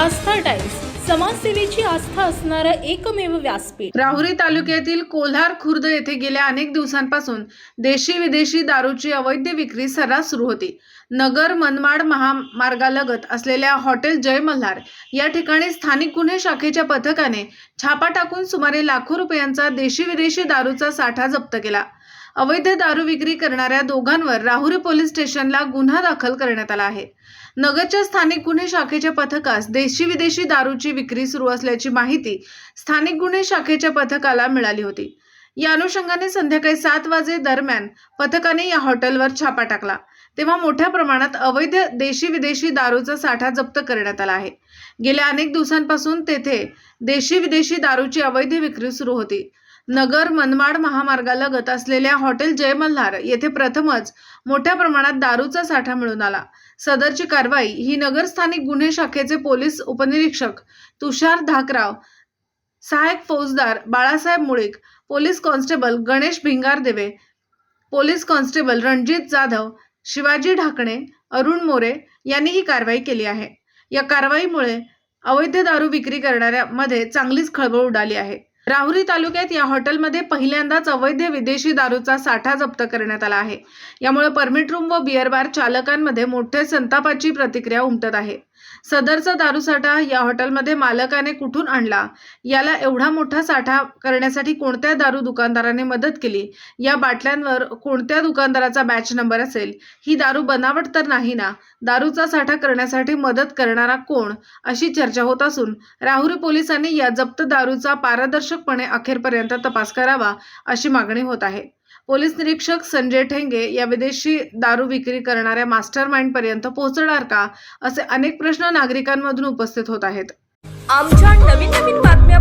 आस्था times समाजसेवेची आस्था असणारं एकमेव व्यासपीठ. राहुरी तालुक्यातील कोल्हार खुर्द येथे गेल्या अनेक दिवसांपासून देशी विदेशी दारूची अवैध विक्री सर्रास सुरू होती. नगर मनमाड महामार्गालगत असलेल्या हॉटेल जय मल्हार या ठिकाणी स्थानिक गुन्हे शाखेच्या पथकाने छापा टाकून सुमारे लाखो रुपयांचा देशी विदेशी दारूचा साठा जप्त केला. अवैध दारू विक्री करणाऱ्या दोघांवर राहुरी पोलीस स्टेशनला गुन्हा दाखल करण्यात आला आहे. नगरच्या स्थानिक गुन्हे शाखेच्या पथकास देशी विदेशी दारूची विक्री सुरू असल्याची माहिती स्थानिक गुन्हे शाखेच्या पथकाला मिळाली होती. या अनुषंगाने संध्याकाळी सात वाजे दरम्यान पथकाने या हॉटेलवर छापा टाकला. तेव्हा मोठ्या प्रमाणात अवैध देशी विदेशी दारूचा साठा जप्त करण्यात आला आहे. गेल्या अनेक दिवसांपासून तेथे देशी विदेशी दारूची अवैध विक्री सुरू होती. नगर मनमाड महामार्गालगत असलेल्या हॉटेल जय मल्हार येथे प्रथमच मोठ्या प्रमाणात दारूचा साठा मिळून आला. सदरची कारवाई ही नगर स्थानिक गुन्हे शाखेचे पोलीस उपनिरीक्षक तुषार धाकराव सहायक फौजदार Balasaheb Mulik police constable Ganesh Bhingardeve police constable Ranjit Jadhav Shivaji Dhakane Arun More यांनी ही कारवाई केली आहे. या कारवाईमुळे अवैध दारू विक्री करणाऱ्यामध्ये चांगलीच खळबळ उडाली आहे. राहुरी तालुक्यात या हॉटेलमध्ये पहिल्यांदाच अवैध विदेशी दारूचा साठा जप्त करण्यात आला आहे. यामुळे परमिट रूम व बिअर बार चालकांमध्ये मोठ्या संतापाची प्रतिक्रिया उमटत आहे. सदरचा दारू साठा या हॉटेलमध्ये मालकाने कुठून आणला? याला एवढा मोठा साठा करण्यासाठी कोणत्या दारू दुकानदाराने मदत केली? या बाटल्यांवर कोणत्या दुकानदाराचा बॅच नंबर असेल? ही दारू बनावट तर नाही ना? दारूचा साठा करण्यासाठी मदत करणारा कोण? अशी चर्चा होत असून राहुरी पोलिसांनी या जप्त दारूचा पारदर्शकपणे अखेरपर्यंत तपास करावा अशी मागणी होत आहे. पोलीस निरीक्षक संजय ठेंगे या विदेशी दारू विक्री करणाऱ्या मास्टर माइंड पर्यंत पोहोचणार का? असे अनेक प्रश्न नागरिकांमधून उपस्थित होत आहेत. आमच्या नवीन नवीन बातम्या